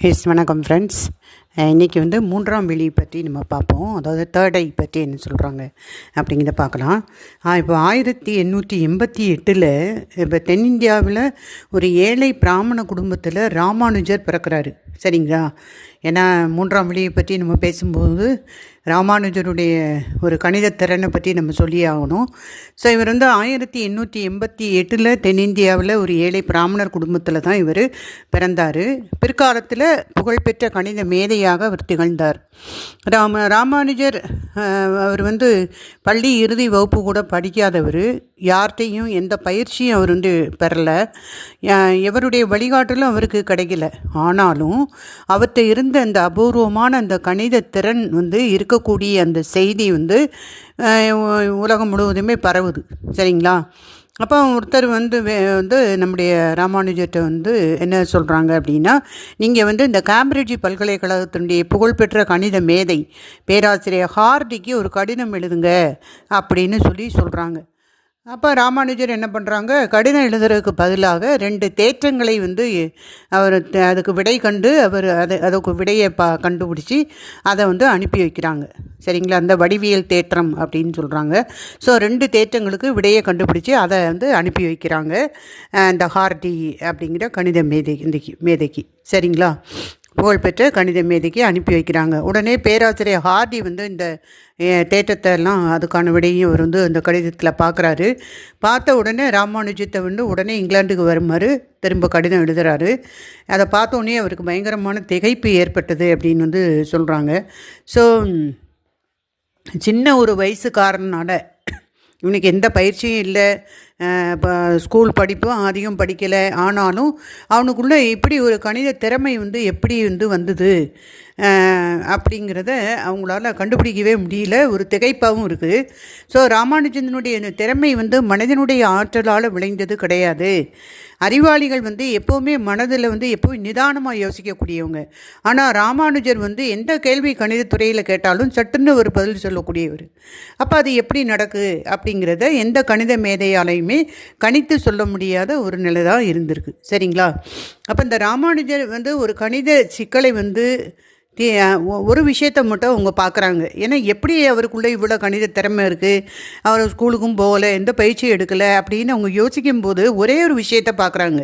S வணக்கம் friends இன்றைக்கி வந்து மூன்றாம் வெளி பற்றி நம்ம பார்ப்போம். அதாவது தேர்ட் ஐ பற்றி என்ன சொல்கிறாங்க அப்படிங்கிறத பார்க்கலாம். இப்போ ஆயிரத்தி எண்ணூற்றி எண்பத்தி எட்டில் இப்போ தென்னிந்தியாவில் ஒரு ஏழை பிராமண குடும்பத்தில் ராமானுஜர் பிறக்கிறாரு. சரிங்களா? ஏன்னா மூன்றாம் வெளியை பற்றி நம்ம பேசும்போது ராமானுஜருடைய ஒரு கணித திறனை பற்றி நம்ம சொல்லி ஆகணும். ஸோ இவர் வந்து ஆயிரத்தி எண்ணூற்றி எண்பத்தி எட்டில் தென்னிந்தியாவில் ஒரு ஏழை பிராமணர் குடும்பத்தில் தான் இவர் பிறந்தார். பிற்காலத்தில் புகழ்பெற்ற கணித மேதையாக அவர் திகழ்ந்தார். ராம ராமானுஜர் அவர் வந்து பள்ளி இறுதி வகுப்பு கூட படிக்காதவர். யார்கிட்டையும் எந்த பயிற்சியும் அவர் வந்து பெறல. எவருடைய வழிகாட்டலும் அவருக்கு கிடைக்கல. ஆனாலும் அவர்கிட்ட இருந்த அந்த அபூர்வமான அந்த கணித திறன் வந்து இருக்கக்கூடிய அந்த செய்தி வந்து உலகம் முழுவதுமே பரவுது. சரிங்களா? அப்போ ஒருத்தர் வந்து வே- வந்து நம்முடைய ராமானுஜர்கிட்ட வந்து என்ன சொல்கிறாங்க அப்படின்னா நீங்கள் வந்து இந்த கேம்பிரிட்ஜ் பல்கலைக்கழகத்தினுடைய புகழ்பெற்ற கணித மேதை பேராசிரியர் ஹார்டிக்கு ஒரு கடிதம் எழுதுங்க அப்படின்னு சொல்லி சொல்கிறாங்க அப்போ ராமானுஜர் என்ன பண்ணுறாங்க கடிதம் எழுதுறதுக்கு பதிலாக ரெண்டு தேற்றங்களை வந்து அவர் அதுக்கு விடை கண்டு அவர் அதை அதுக்கு விடையை பா கண்டுபிடிச்சி அதை வந்து அனுப்பி வைக்கிறாங்க. சரிங்களா? அந்த வடிவியல் தேற்றம் அப்படின்னு சொல்கிறாங்க ஸோ ரெண்டு தேற்றங்களுக்கு விடையை கண்டுபிடிச்சி அதை வந்து அனுப்பி வைக்கிறாங்க இந்த ஹார்டி அப்படிங்கிற கணித மேதை இன்றைக்கி மேதைக்கு. சரிங்களா? புகழ்பெற்ற கணித மேதைக்கு அனுப்பி வைக்கிறாங்க. உடனே பேராசிரியர் ஹார்டி வந்து இந்த தேற்றத்தை எல்லாம் அதுக்கான விடையும் அவர் வந்து அந்த கடிதத்தில் பார்க்குறாரு பார்த்த உடனே ராமானுஜத்தை வந்து உடனே இங்கிலாந்துக்கு வருமாறு திரும்ப கடிதம் எழுதுகிறாரு அதை பார்த்த உடனே அவருக்கு பயங்கரமான திகைப்பு ஏற்பட்டது அப்படின்னு வந்து சொல்கிறாங்க ஸோ சின்ன ஒரு வயசுக்காரனால் இவனுக்கு எந்த பயிற்சியும் இல்லை. இப்போ ஸ்கூல் படிப்பும் அதிகம் படிக்கலை. ஆனாலும் அவனுக்குள்ளே இப்படி ஒரு கணித திறமை வந்து எப்படி வந்து வந்தது? அப்படிங்கிறத அவங்களால கண்டுபிடிக்கவே முடியல. ஒரு திகைப்பாகவும் இருக்குது ஸோ ராமானுஜனுடைய இந்த திறமை வந்து மனிதனுடைய ஆற்றலால் விளைந்தது கிடையாது. அறிவாளிகள் வந்து எப்போவுமே மனதில் வந்து எப்போவும் நிதானமாக யோசிக்கக்கூடியவங்க. ஆனால் ராமானுஜர் வந்து எந்த கேள்வி கணிதத்துறையில் கேட்டாலும் சட்டுன்னு ஒரு பதில் சொல்லக்கூடியவர். அப்போ அது எப்படி நடக்கு? அப்படிங்கிறத எந்த கணித மேதையாலையுமே கணித்து சொல்ல முடியாத ஒரு நிலை தான் இருந்திருக்கு. சரிங்களா? அப்போ இந்த ராமானுஜர் வந்து ஒரு கணித சிக்கலை வந்து ஒரு விஷயத்தை மட்டும் அவங்க பார்க்குறாங்க ஏன்னா எப்படி அவருக்குள்ளே இவ்வளோ கணித திறமை இருக்குது அவர் ஸ்கூலுக்கும் போகலை எந்த பயிற்சியும் எடுக்கலை அப்படின்னு அவங்க யோசிக்கும் போது ஒரே ஒரு விஷயத்தை பார்க்குறாங்க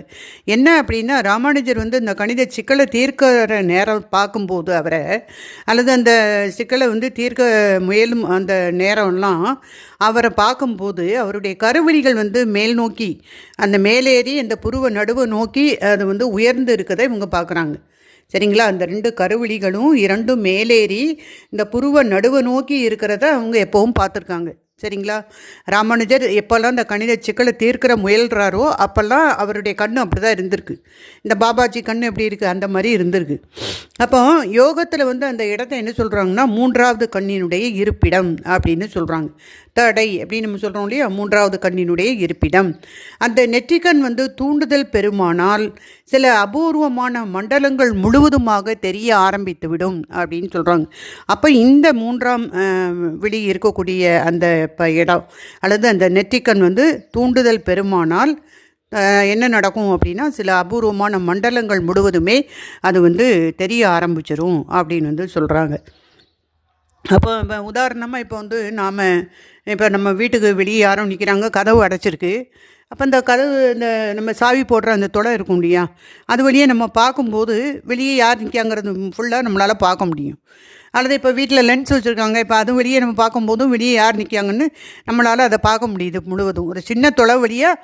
என்ன அப்படின்னா ராமானுஜர் வந்து இந்த கணித சிக்கலை தீர்க்கிற நேரம் பார்க்கும்போது அவரை அல்லது அந்த சிக்கலை வந்து தீர்க்க முயலும் அந்த நேரம்லாம் அவரை பார்க்கும்போது அவருடைய கருவிழிகள் வந்து மேல் நோக்கி அந்த மேலேறி அந்த புருவ நடுவை நோக்கி அது வந்து உயர்ந்து இருக்கதை இவங்க பார்க்குறாங்க சரிங்களா? அந்த ரெண்டு கருவிழிகளும் இரண்டும் மேலேறி இந்த புருவ நடுவை நோக்கி இருக்கிறத அவங்க எப்போவும் பார்த்துருக்காங்க. சரிங்களா? ராமானுஜர் எப்போல்லாம் இந்த கணித சிக்கலை தீர்க்கிற முயல்கிறாரோ அப்போல்லாம் அவருடைய கண் அப்படி தான் இருந்திருக்கு. இந்த பாபாஜி கண் எப்படி இருக்குது அந்த மாதிரி இருந்திருக்கு. அப்போ யோகத்தில் வந்து அந்த இடத்த என்ன சொல்கிறாங்கன்னா மூன்றாவது கண்ணினுடைய இருப்பிடம் அப்படின்னு சொல்கிறாங்க தடை அப்படின்னு நம்ம சொல்கிறோம் இல்லையா? மூன்றாவது கண்ணினுடைய இருப்பிடம். அந்த நெற்றிக்கண் வந்து தூண்டுதல் பெருமானால் சில அபூர்வமான மண்டலங்கள் முழுவதுமாக தெரிய ஆரம்பித்துவிடும் அப்படின்னு சொல்கிறாங்க அப்போ இந்த மூன்றாம் விழி இருக்கக்கூடிய அந்த ப- இடம் அல்லது அந்த நெற்றிக்கண் வந்து தூண்டுதல் பெருமானால் என்ன நடக்கும் அப்படின்னா சில அபூர்வமான மண்டலங்கள் முழுவதுமே அது வந்து தெரிய ஆரம்பிச்சிடும் அப்படின்னு வந்து சொல்கிறாங்க அப்போ இப்போ உதாரணமாக இப்போ வந்து நாம் இப்போ நம்ம வீட்டுக்கு வெளியே யாரும் நிற்கிறாங்க கதவு அடைச்சிருக்கு. அப்போ இந்த கதவு இந்த நம்ம சாவி போடுற அந்த தொடை இருக்கும் இல்லையா? அது வழியே நம்ம பார்க்கும்போது வெளியே யார் நிற்காங்கிறது ஃபுல்லாக நம்மளால் பார்க்க முடியும். அல்லது இப்போ வீட்டில் லென்ஸ் வச்சுருக்காங்க இப்போ அது வெளியே நம்ம பார்க்கும்போதும் வெளியே யார் நிற்காங்கன்னு நம்மளால் அதை பார்க்க முடியுது முழுவதும். ஒரு சின்ன தொலை வழியாக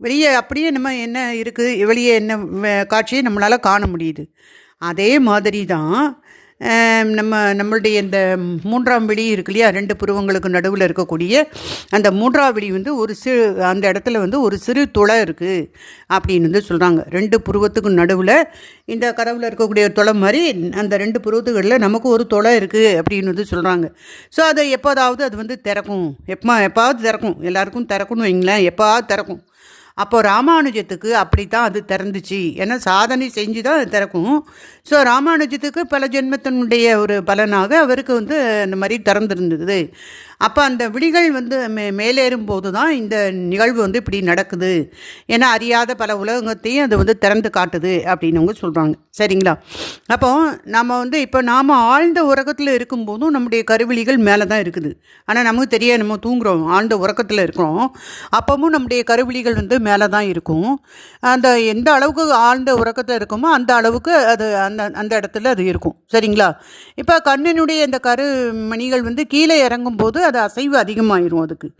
வெளியே அப்படியே நம்ம என்ன இருக்குது வெளியே என்ன காட்சியை நம்மளால் காண முடியுது. அதே மாதிரி தான் நம்ம நம்மளுடைய இந்த மூன்றாம் விழி இருக்கு இல்லையா? ரெண்டு புருவங்களுக்கு நடுவில் இருக்கக்கூடிய அந்த மூன்றாம் விழி வந்து ஒரு சிறு அந்த இடத்துல வந்து ஒரு சிறு துளை இருக்குது அப்படின்னு வந்து சொல்கிறாங்க ரெண்டு புருவத்துக்கு நடுவில் இந்த கதவில் இருக்கக்கூடிய துளை மாதிரி அந்த ரெண்டு புருவத்துகளில் நமக்கு ஒரு துளை இருக்குது அப்படின்னு வந்து சொல்கிறாங்க ஸோ அதை எப்போதாவது அது வந்து திறக்கும். எப்போ எப்பாவது திறக்கும். எல்லாருக்கும் திறக்கும்னு வைங்களேன். எப்பாவது திறக்கும். அப்போது ராமானுஜத்துக்கு அப்படி தான் அது திறந்துச்சு. ஏன்னா சாதனை செஞ்சு தான் திறக்கும். ஸோ ராமானுஜத்துக்கு பல ஜென்மத்தினுடைய ஒரு பலனாக அவருக்கு வந்து அந்த மாதிரி திறந்துருந்தது. அப்போ அந்த விழிகள் வந்து மே மேலேறும் போது தான் இந்த நிகழ்வு வந்து இப்படி நடக்குது. ஏன்னா அறியாத பல உலகத்தையும் அது வந்து திறந்து காட்டுது அப்படின்னவங்க சொல்கிறாங்க சரிங்களா? அப்போ நம்ம வந்து இப்போ நாம் ஆழ்ந்த உறக்கத்தில் இருக்கும்போதும் நம்முடைய கருவிழிகள் மேலே தான் இருக்குது. ஆனால் நமக்கு தெரிய நம்ம தூங்குறோம் ஆழ்ந்த உறக்கத்தில் இருக்கிறோம். அப்போவும் நம்முடைய கருவிழிகள் வந்து மேலே தான் இருக்கும். அந்த எந்த அளவுக்கு ஆழ்ந்த உறக்கத்தில் இருக்குமோ அந்த அளவுக்கு அது அந்த அந்த இடத்துல அது இருக்கும். சரிங்களா? இப்போ கண்ணினுடைய இந்த கரு மணிகள் வந்து கீழே இறங்கும்போது அது அசைவு அதிகமாயிரும் அதுக்கு.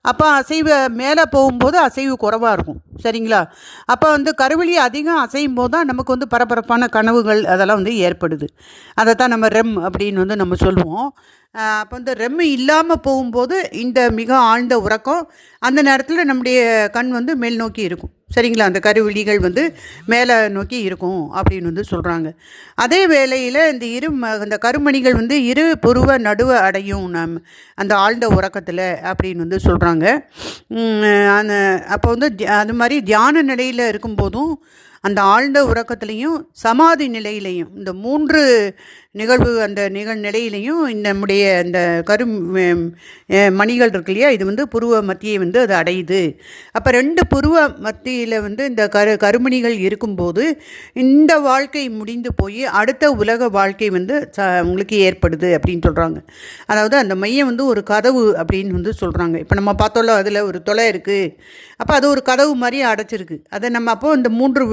அப்போ அசைவு மேலே போகும்போது அசைவு குறைவாக இருக்கும். சரிங்களா? அப்போ வந்து கருவிழி அதிகம் அசையும் போது தான் நமக்கு வந்து பரபரப்பான கனவுகள் அதெல்லாம் வந்து ஏற்படுது. அதைத்தான் நம்ம ரெம் அப்படின்னு வந்து நம்ம சொல்லுவோம். அப்போ வந்து ரெம்மு இல்லாமல் போகும்போது இந்த மிக ஆழ்ந்த உறக்கம் அந்த நேரத்தில் நம்முடைய கண் வந்து மேல் நோக்கி இருக்கும். சரிங்களா? அந்த கருவிழிகள் வந்து மேலே நோக்கி இருக்கும் அப்படின்னு வந்து சொல்கிறாங்க அதே வேளையில் இந்த இரு ம இந்த கருமணிகள் வந்து இரு புருவ நடுவ அடையும் நம் அந்த ஆழ்ந்த உறக்கத்தில் அப்படின்னு வந்து சொல்கிறாங்க அந்த அப்போ வந்து அது மாதிரி தியான நிலையில் இருக்கும்போதும் அந்த ஆழ்ந்த உறக்கத்துலேயும் சமாதி நிலையிலையும் இந்த மூன்று நிகழ்வு அந்த நிகழ்நிலையிலையும் இந்த நம்முடைய இந்த கரு மணிகள் இருக்கு இல்லையா? இது வந்து புருவ மத்தியை வந்து அது அடையுது. அப்போ ரெண்டு புருவ மத்தியில் வந்து இந்த கரு கருமணிகள் இருக்கும்போது இந்த வாழ்க்கை முடிந்து போய் அடுத்த உலக வாழ்க்கை வந்து ச உங்களுக்கு ஏற்படுது அப்படின்னு சொல்கிறாங்க அதாவது அந்த மையம் வந்து ஒரு கதவு அப்படின்னு வந்து சொல்கிறாங்க இப்போ நம்ம பார்த்தோம்ல அதில் ஒரு தொலை இருக்குது அப்போ அது ஒரு கதவு மாதிரி அடைச்சிருக்கு. அதை நம்ம அப்போ இந்த மூன்று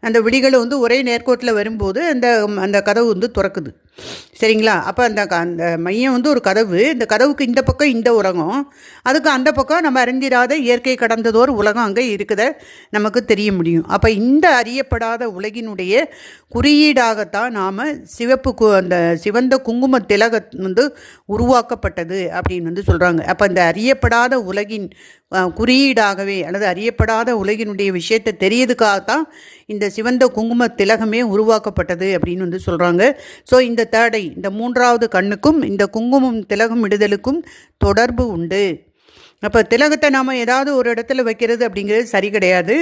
அந்த விடிகளும் வந்து ஒரே நேர்கோட்டில் வரும்போது அந்த அந்த கதவு வந்து திறக்குது. சரிங்களா? அப்போ அந்த க- அந்த மையம் வந்து ஒரு கதவு. இந்த கதவுக்கு இந்த பக்கம் இந்த உலகம். அதுக்கு அந்த பக்கம் நம்ம அறிந்திராத இயற்கை கடந்ததோர் உலகம் அங்கே இருக்குத நமக்கு தெரிய முடியும். அப்போ இந்த அறியப்படாத உலகினுடைய குறியீடாகத்தான் நாம் சிவப்பு கு அந்த சிவந்த குங்கும திலக வந்து உருவாக்கப்பட்டது அப்படின்னு வந்து சொல்கிறாங்க அப்போ இந்த அறியப்படாத உலகின் குறியீடாகவே அல்லது அறியப்படாத உலகினுடைய விஷயத்தை தெரியதுக்காகத்தான் இந்த சிவந்த குங்கும திலகமே உருவாக்கப்பட்டது அப்படின்னு வந்து சொல்கிறாங்க ஸோ இந்த தேடை. இந்த மூன்றாவது கண்ணுக்கும் இந்த குங்குமம் திலகம் இடுதலுக்கும் தொடர்பு உண்டு. அப்போ திலகத்தை நாம் ஏதாவது ஒரு இடத்துல வைக்கிறது அப்படிங்கிறது சரி கிடையாது.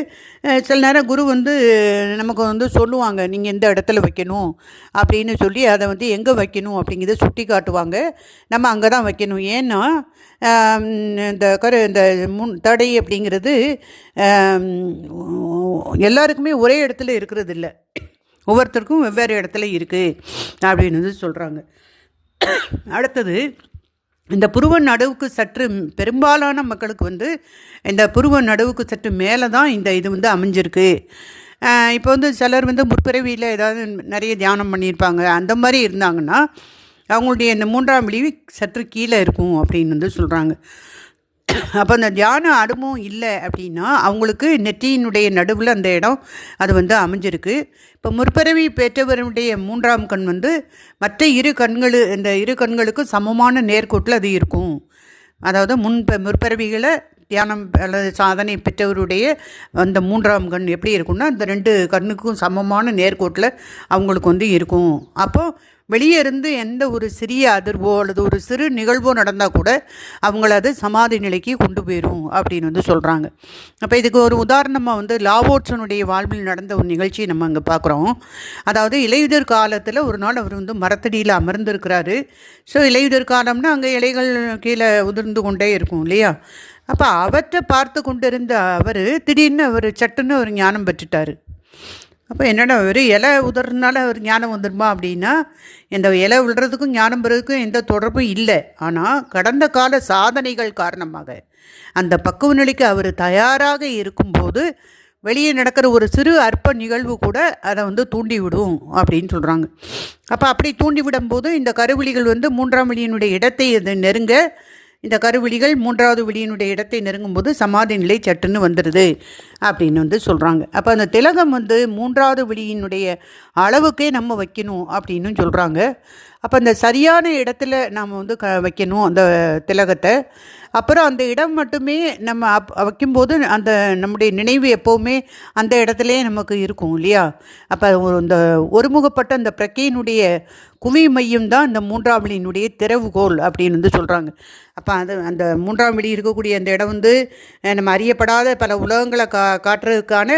சில நேரம் குரு வந்து நமக்கு வந்து சொல்லுவாங்க நீங்கள் எந்த இடத்துல வைக்கணும் அப்படின்னு சொல்லி அதை வந்து எங்கே வைக்கணும் அப்படிங்கிறத சுட்டி காட்டுவாங்க. நம்ம அங்கே தான் வைக்கணும். ஏன்னா இந்த கரு இந்த முன் தடை அப்படிங்கிறது எல்லாருக்குமே ஒரே இடத்துல இருக்கிறது இல்லை ஒவ்வொருத்தருக்கும் வெவ்வேறு இடத்துல இருக்குது அப்படின்னு வந்து சொல்கிறாங்க அடுத்தது இந்த புருவ நடுவுக்கு சற்று பெரும்பாலான மக்களுக்கு வந்து இந்த புருவ நடுவுக்கு சற்று மேலே தான் இந்த இது வந்து அமைஞ்சிருக்கு. இப்போ வந்து சிலர் வந்து முற்பிறவியில் ஏதாவது நிறைய தியானம் பண்ணியிருப்பாங்க. அந்த மாதிரி இருந்தாங்கன்னா அவங்களுடைய இந்த மூன்றாம் விழிவு சற்று கீழே இருக்கும் அப்படின்னு வந்து சொல்கிறாங்க அப்போ அந்த தியான அனுபவம் இல்லை அப்படின்னா அவங்களுக்கு நெற்றியினுடைய நடுவில் அந்த இடம் அது வந்து அமைஞ்சிருக்கு. இப்போ முற்பிறவி பெற்றவருடைய மூன்றாம் கண் வந்து மற்ற இரு கண்கள் இந்த இரு கண்களுக்கும் சமமான நேர்கோட்டில் அது இருக்கும். அதாவது முன் முற்பிறவிகளை தியானம் அல்லது சாதனை பெற்றவருடைய அந்த மூன்றாம் கண் எப்படி இருக்கும்னா அந்த ரெண்டு கண்ணுக்கும் சமமான நேர்கோட்டில் அவங்களுக்கு வந்து இருக்கும். அப்போது வெளியே இருந்து எந்த ஒரு சிறிய அதிர்வோ அல்லது ஒரு சிறு நிகழ்வோ நடந்தால் கூட அவங்கள அது சமாதி நிலைக்கு கொண்டு போயிடும் அப்படின்னு வந்து சொல்கிறாங்க அப்போ இதுக்கு ஒரு உதாரணமாக வந்து லாவோட்சனுடைய வாழ்வில் நடந்த ஒரு நிகழ்ச்சியை நம்ம அங்கே பார்க்குறோம் அதாவது இலையுதிர் காலத்தில் ஒரு நாள் அவர் வந்து மரத்தடியில் அமர்ந்திருக்கிறாரு. ஸோ இலையுதிர் காலம்னா அங்கே இலைகள் கீழே உதிர்ந்து கொண்டே இருக்கும் இல்லையா? அப்போ அவற்றை பார்த்து கொண்டிருந்த அவர் திடீர்னு அவர் சட்டுன்னு ஒரு ஞானம் பெற்றுட்டார். அப்போ என்னடா ஒரு இலை உதறதுனால ஒரு ஞானம் வந்துடுமா அப்படின்னா இந்த இலை விழுறதுக்கும் ஞானம் பெறதுக்கும் எந்த தொடர்பும் இல்லை. ஆனால் கடந்த கால சாதனைகள் காரணமாக அந்த பக்குவ நிலைக்கு அவர் தயாராக இருக்கும்போது வெளியே நடக்கிற ஒரு சிறு அற்ப நிகழ்வு கூட அதை வந்து தூண்டிவிடும் அப்படின்னு சொல்கிறாங்க அப்போ அப்படி தூண்டி விடும்போது இந்த கருவிழிகள் வந்து மூன்றாம் வழியினுடைய இடத்தை நெருங்க இந்த கருவிழிகள் மூன்றாவது விழியினுடைய இடத்தை நெருங்கும்போது சமாதி நிலை சட்டுன்னு வந்துடுது அப்படின்னு வந்து சொல்கிறாங்க அப்போ அந்த திலகம் வந்து மூன்றாவது விழியினுடைய அளவுக்கே நம்ம வைக்கணும் அப்படின்னு சொல்கிறாங்க அப்போ அந்த சரியான இடத்துல நாம் வந்து க வைக்கணும் அந்த திலகத்தை. அப்புறம் அந்த இடம் மட்டுமே நம்ம அப் வைக்கும்போது அந்த நம்முடைய நினைவு எப்போவுமே அந்த இடத்துலே நமக்கு இருக்கும் இல்லையா? அப்போ ஒரு இந்த ஒருமுகப்பட்ட அந்த பிரக்கையினுடைய குவி மையம் தான் இந்த மூன்றாம் விழியினுடைய திறவுகோல் அப்படின்னு வந்து சொல்கிறாங்க அப்போ அது அந்த மூன்றாம் விழி இருக்கக்கூடிய அந்த இடம் வந்து நம்ம அறியப்படாத பல உலகங்களை கா காட்டுறதுக்கான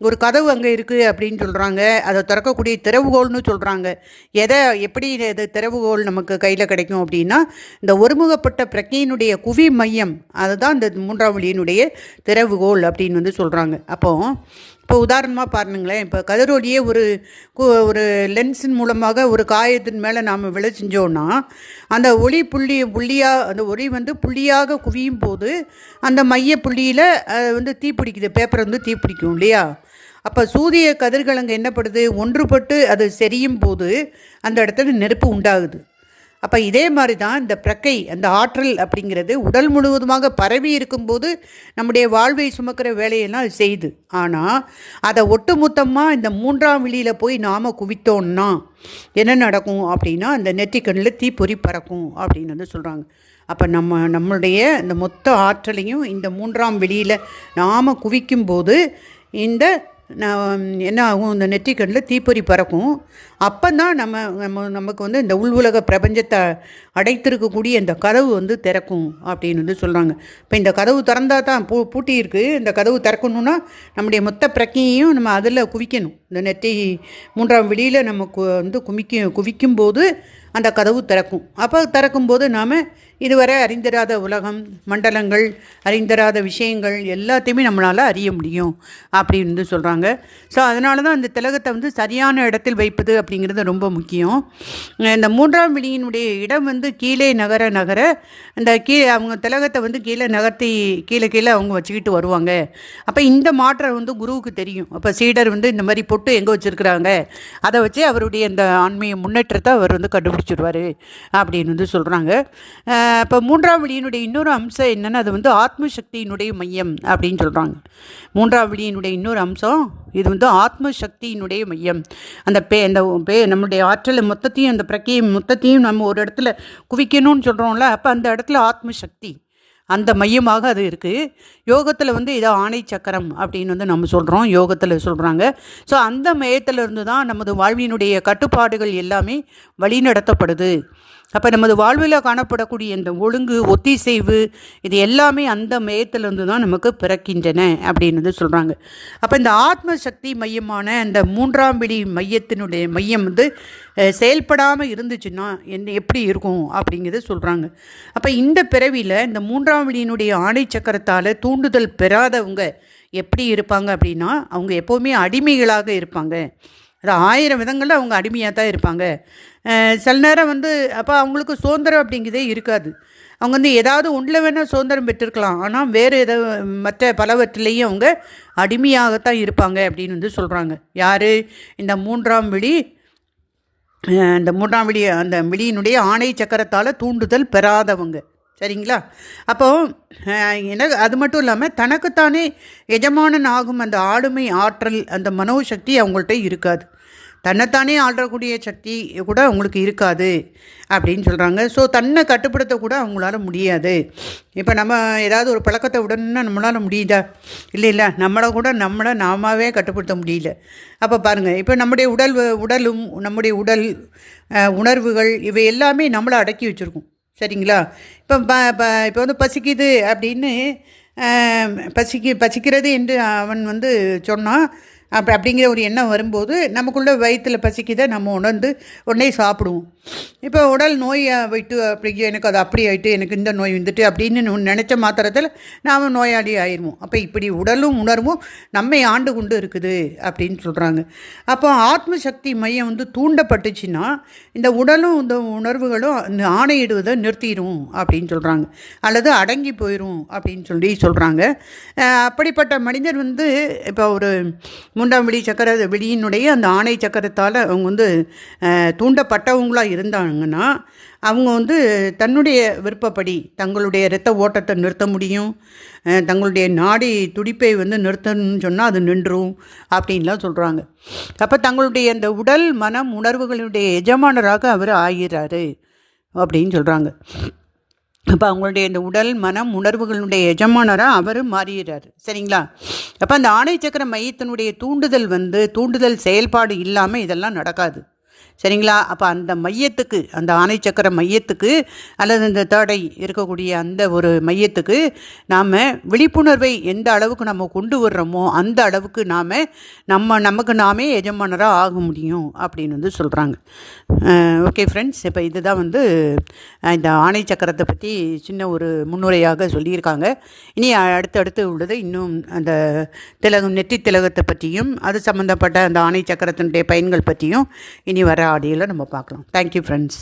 ஒரு கதவு அங்கே இருக்குது அப்படின்னு சொல்கிறாங்க அதை திறக்க திறக்கக்கூடிய திறவுகோல்னு சொல்கிறாங்க எதை எப்படி இது திறவுகோல் நமக்கு கையில் கிடைக்கும் அப்படின்னா இந்த ஒருமுகப்பட்ட பிரக்கையினுடைய குவி மையம் அதுதான் இந்த மூன்றாம் வழியினுடைய திறவுகோல் அப்படின்னு வந்து சொல்கிறாங்க அப்போது இப்போ உதாரணமாக பாருங்களேன். இப்போ கதிரொலியே ஒரு கு- ஒரு லென்ஸின் மூலமாக ஒரு காயத்தின் மேலே நாம் விளை செஞ்சோன்னா அந்த ஒளி புள்ளி புள்ளியாக அந்த ஒளி வந்து புள்ளியாக குவியும் போது அந்த மைய புள்ளியில் வந்து தீப்பிடிக்குது. பேப்பர் வந்து தீப்பிடிக்கும் இல்லையா? அப்போ சூரிய கதிர்கள் அங்கே என்ன ஒன்றுபட்டு அது செரியும் போது அந்த இடத்துல நெருப்பு உண்டாகுது. அப்போ இதே மாதிரி தான் இந்த பிரக்கை அந்த ஆற்றல் அப்படிங்கிறது உடல் முழுவதுமாக பரவி இருக்கும்போது நம்முடைய வாழ்வை சுமக்கிற வேலையெல்லாம் அது செய்யுது. ஆனால் அதை ஒட்டுமொத்தமாக இந்த மூன்றாம் விழியில் போய் நாம் குவித்தோம்னா என்ன நடக்கும் அப்படின்னா அந்த நெற்றிக்கண்ணில் தீப்பொறி பறக்கும் அப்படின்னு வந்து சொல்கிறாங்க அப்போ நம்ம நம்மளுடைய இந்த மொத்த ஆற்றலையும் இந்த மூன்றாம் வெளியில் நாம் குவிக்கும்போது இந்த நான் என்ன ஆகும்? இந்த நெற்றிக்கண்ணில் தீப்பொறி பறக்கும். அப்போ தான் நம்ம நம்ம நமக்கு வந்து இந்த உள் உலக பிரபஞ்சத்தை அடைத்திருக்கக்கூடிய இந்த கதவு வந்து திறக்கும் அப்படின்னு வந்து சொல்கிறாங்க இப்போ இந்த கதவு திறந்தால் தான் பூ பூட்டி இருக்குது இந்த கதவு திறக்கணுன்னா நம்முடைய மொத்த பிரக்கையையும் நம்ம அதில் குவிக்கணும். இந்த நெற்றி மூன்றாம் வெளியில் நம்ம கு வந்து குமிக்க குவிக்கும் போது அந்த கதவு திறக்கும். அப்போ திறக்கும்போது நாம் இதுவரை அறிந்திராத உலகம் மண்டலங்கள் அறிந்திராத விஷயங்கள் எல்லாத்தையுமே நம்மளால் அறிய முடியும் அப்படின்னு வந்து சொல்கிறாங்க ஸோ அதனால தான் அந்த திலகத்தை வந்து சரியான இடத்தில் வைப்பது அப்படிங்கிறது ரொம்ப முக்கியம். இந்த மூன்றாம் விழியினுடைய இடம் வந்து கீழே நகர நகர அந்த கீழே அவங்க திலகத்தை வந்து கீழே நகர்த்தி கீழே கீழே அவங்க வச்சுக்கிட்டு வருவாங்க. அப்போ இந்த மாற்றம் வந்து குருவுக்கு தெரியும். அப்போ சீடர் வந்து இந்த மாதிரி பொட்டு எங்கே வச்சுருக்குறாங்க? அதை வச்சு அவருடைய அந்த ஆன்மீக முன்னேற்றத்தை அவர் வந்து கண்டுபிடிச்சிடுவார் அப்படின்னு வந்து சொல்கிறாங்க இப்போ மூன்றாம் விழியினுடைய இன்னொரு அம்சம் என்னென்னா அது வந்து ஆத்மசக்தியினுடைய மையம் அப்படின்னு சொல்கிறாங்க மூன்றாம் விழியினுடைய இன்னொரு அம்சம் இது வந்து ஆத்மசக்தியினுடைய மையம். அந்த பே அந்த பே நம்மளுடைய ஆற்றலை மொத்தத்தையும் அந்த பிரக்கையை மொத்தத்தையும் நம்ம ஒரு இடத்துல குவிக்கணும்னு சொல்கிறோம்ல அப்போ அந்த இடத்துல ஆத்மசக்தி அந்த மையமாக அது இருக்குது யோகத்தில் வந்து இதை ஆணை சக்கரம் அப்படின்னு வந்து நம்ம சொல்கிறோம் யோகத்தில் சொல்கிறாங்க ஸோ அந்த மையத்தில் இருந்து தான் நமது வாழ்வினுடைய கட்டுப்பாடுகள் எல்லாமே வழிநடத்தப்படுது. அப்போ நமது வாழ்வில் காணப்படக்கூடிய இந்த ஒழுங்கு ஒத்திசைவு இது எல்லாமே அந்த மையத்திலிருந்து தான் நமக்கு பிறக்கின்றன அப்படின்னு வந்து சொல்கிறாங்க அப்போ இந்த ஆத்ம சக்தி மையமான இந்த மூன்றாம் பிடி மையத்தினுடைய மையம் வந்து செயல்படாமல் இருந்துச்சுன்னா என்ன எப்படி இருக்கும் அப்படிங்கிறத சொல்கிறாங்க அப்போ இந்த பிறவியில் இந்த மூன்றாம் விடியினுடைய ஆணை சக்கரத்தால் தூண்டுதல் பெறாதவங்க எப்படி இருப்பாங்க அப்படின்னா அவங்க எப்போவுமே அடிமைகளாக இருப்பாங்க. அது ஆயிரம் விதங்களில் அவங்க அடிமையாக தான் இருப்பாங்க சில நேரம் வந்து அப்போ அவங்களுக்கு சுதந்திரம் அப்படிங்கிறதே இருக்காது. அவங்க வந்து ஏதாவது ஒன்றில் வேணால் சுதந்திரம் பெற்றிருக்கலாம். ஆனால் வேறு ஏதோ மற்ற பலவற்றிலையும் அவங்க அடிமையாகத்தான் இருப்பாங்க அப்படின்னு வந்து சொல்கிறாங்க யார்? இந்த மூன்றாம் விழி அந்த இந்த மூன்றாம் விழி அந்த விழியினுடைய ஆணை சக்கரத்தால் தூண்டுதல் பெறாதவங்க. சரிங்களா? அப்போ எனக்கு அது மட்டும் இல்லாமல் தனக்குத்தானே எஜமானன் ஆகும் அந்த ஆளுமை ஆற்றல் அந்த மனோசக்தி அவங்கள்ட்ட இருக்காது. தன்னைத்தானே ஆள்றக்கூடிய சக்தி கூட அவங்களுக்கு இருக்காது அப்படின்னு சொல்கிறாங்க ஸோ தன்னை கட்டுப்படுத்த கூட அவங்களால முடியாது. இப்போ நம்ம ஏதாவது ஒரு பழக்கத்தை உடனே நம்மளால் முடியுதா? இல்லை இல்லை. நம்மளை கூட நம்மளை நாமாவே கட்டுப்படுத்த முடியல. அப்போ பாருங்கள் இப்போ நம்முடைய உடல் வ- உடலும் நம்முடைய உடல் உணர்வுகள் இவை எல்லாமே நம்மளை அடக்கி வச்சுருக்கோம். சரிங்களா? இப்போ ப ப இப்போ வந்து பசிக்குது அப்படின்னு பசிக்கு பசிக்கிறது என்று அவன் வந்து சொன்னான் அப்படி அப்படிங்கிற ஒரு எண்ணம் வரும்போது நமக்குள்ளே வயிற்றில் பசிக்குதை நம்ம உணர்ந்து உடனே சாப்பிடுவோம். இப்போ உடல் நோயை விட்டு அப்படி எனக்கு அது அப்படி ஆகிட்டு எனக்கு இந்த நோய் வந்துட்டு அப்படின்னு நினச்ச மாத்திரத்தில் நாம் நோயாளி ஆயிடுவோம் அப்போ இப்படி உடலும் உணர்வும் நம்மை ஆண்டு கொண்டு இருக்குது அப்படின்னு சொல்கிறாங்க அப்போ ஆத்ம சக்தி மையம் வந்து தூண்டப்பட்டுச்சுன்னா இந்த உடலும் இந்த உணர்வுகளும் ஆணையிடுவதை நிறுத்திடும் அப்படின்னு சொல்கிறாங்க அல்லது அடங்கி போயிடும் அப்படின்னு சொல்லி சொல்கிறாங்க அப்படிப்பட்ட மனிதர் வந்து இப்போ ஒரு மூன்றாம் விழி சக்கர விடியினுடைய அந்த ஆணை சக்கரத்தால் அவங்க வந்து தூண்டப்பட்டவங்களாக இருந்தாங்கன்னா அவங்க வந்து தன்னுடைய விருப்பப்படி தங்களுடைய இரத்த ஓட்டத்தை நிறுத்த முடியும். தங்களுடைய நாடி துடிப்பை வந்து நிறுத்தணும்னு சொன்னால் அது நின்றும் அப்படின்லாம் சொல்கிறாங்க அப்போ தங்களுடைய அந்த உடல் மனம் உணர்வுகளுடைய எஜமானராக அவர் ஆகிறாரு அப்படின்னு சொல்கிறாங்க அப்போ அவங்களுடைய இந்த உடல் மனம் உணர்வுகளுடைய எஜமானராக அவர் மாறிடுறார். சரிங்களா? அப்போ அந்த ஆணை சக்கர மையத்தினுடைய தூண்டுதல் வந்து தூண்டுதல் செயல்பாடு இல்லாமல் இதெல்லாம் நடக்காது. சரிங்களா? அப்போ அந்த மையத்துக்கு அந்த ஆணை சக்கர மையத்துக்கு அல்லது இந்த தேடை இருக்கக்கூடிய அந்த ஒரு மையத்துக்கு நாம் விழிப்புணர்வை எந்த அளவுக்கு நம்ம கொண்டு வர்றோமோ அந்த அளவுக்கு நாம் நம்ம நமக்கு நாமே எஜமானராக ஆக முடியும் அப்படின்னு வந்து சொல்கிறாங்க ஓகே ஃப்ரெண்ட்ஸ் இப்போ இதுதான் வந்து இந்த ஆணை சக்கரத்தை பற்றி சின்ன ஒரு முன்னுரையாக சொல்லியிருக்காங்க. இனி அடுத்தடுத்து உள்ளது இன்னும் அந்த திலகம் நெற்றி திலகத்தை பற்றியும் அது சம்மந்தப்பட்ட அந்த ஆணை சக்கரத்தினுடைய பயன்கள் பற்றியும் இனி வர ஆடியோவில் நம்ம பார்க்கலாம். Thank you friends